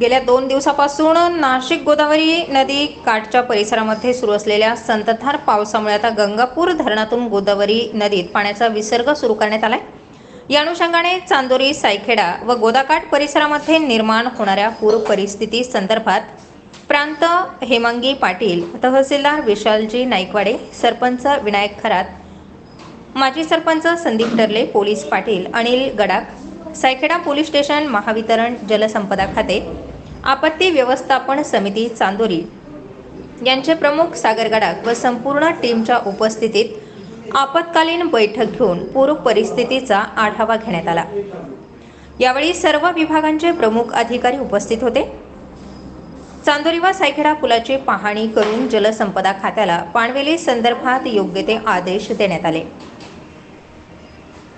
गेल्या दोन दिवसापासून नाशिक गोदावरी नदी काठच्या परिसरामध्ये सुरू असलेल्या संततधार पावसामुळे आता गंगापूर धरणातून गोदावरी नदीत पाण्याचा विसर्ग सुरू करण्यात आलाय. या अनुषंगाने चांदोरी सायखेडा व गोदाकाठ परिसरामध्ये निर्माण होणाऱ्या पूर परिस्थिती संदर्भात प्रांत हेमांगी पाटील तहसीलदार विशालजी नाईकवाडे सरपंच विनायक खरात माजी sarpanch Sandeep Tarle police Patil Anil Gadakh Saikheda police station Mahavitaran जलसंपदा खाते आपत्ती व्यवस्थापन समिती चांदोरी. यांचे प्रमुख सागर गडाख व संपूर्ण टीमच्या उपस्थितीत आपत्कालीन बैठक घेऊन पूर परिस्थितीचा आढावा घेण्यात आला. यावेळी सर्व विभागांचे प्रमुख अधिकारी उपस्थित होते. चांदोरी व सायखेडा पुलाची पाहणी करून जलसंपदा खात्याला पाणवेली संदर्भात योग्य ते आदेश देण्यात आले.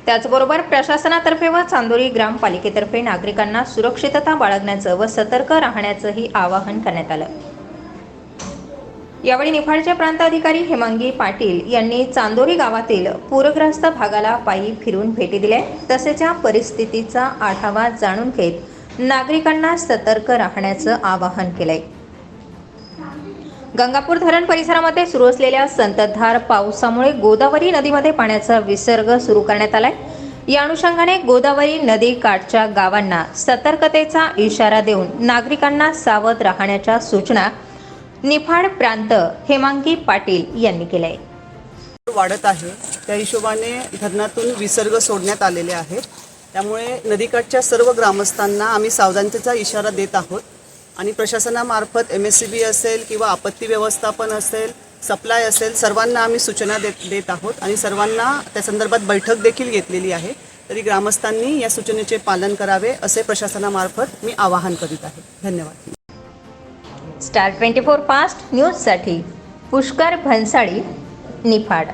त्याचबरोबर प्रशासनातर्फे व चांदोरी ग्रामपालिकेतर्फे नागरिकांना सुरक्षितता बाळगण्याचं व सतर्क राहण्याचंही आवाहन करण्यात आलं. यावेळी निफाडचे प्रांताधिकारी हेमांगी पाटील यांनी चांदोरी गावातील पूरग्रस्त भागाला पायी फिरून भेटी दिल्या. तसेच या परिस्थितीचा आढावा जाणून घेत नागरिकांना सतर्क राहण्याचं आवाहन केलंय. गंगापूर धरण परिसरामध्ये सुरू असलेल्या संततधार पावसामुळे गोदावरी नदीमध्ये पाण्याचा विसर्ग सुरू करण्यात आलाय. या अनुषंगाने गोदावरी नदी काठच्या गावांना सतर्कतेचा इशारा देऊन नागरिकांना सावध राहण्याच्या सूचना निफाड प्रांत हेमांगी पाटील यांनी केल्या वाढत आहे. त्या हिशोबाने धरणातून विसर्ग सोडण्यात आलेले आहेत त्यामुळे नदीकाठच्या सर्व ग्रामस्थांना आम्ही सावधानतेचा इशारा देत आहोत. आणि प्रशासनामार्फत एम एस सी बी असेल किंवा आपत्ती व्यवस्थापन असेल सप्लाय असेल सर्वांना आम्ही सूचना देत देत आहोत. आणि सर्वांना त्या संदर्भात बैठक देखील घेतलेली आहे. तरी ग्रामस्थांनी या सूचनेचे पालन करावे असे प्रशासनामार्फत मी आवाहन करीत आहे. धन्यवाद. स्टार ट्वेंटी फोर फास्ट न्यूजसाठी पुष्कर भन्साळी निफाड.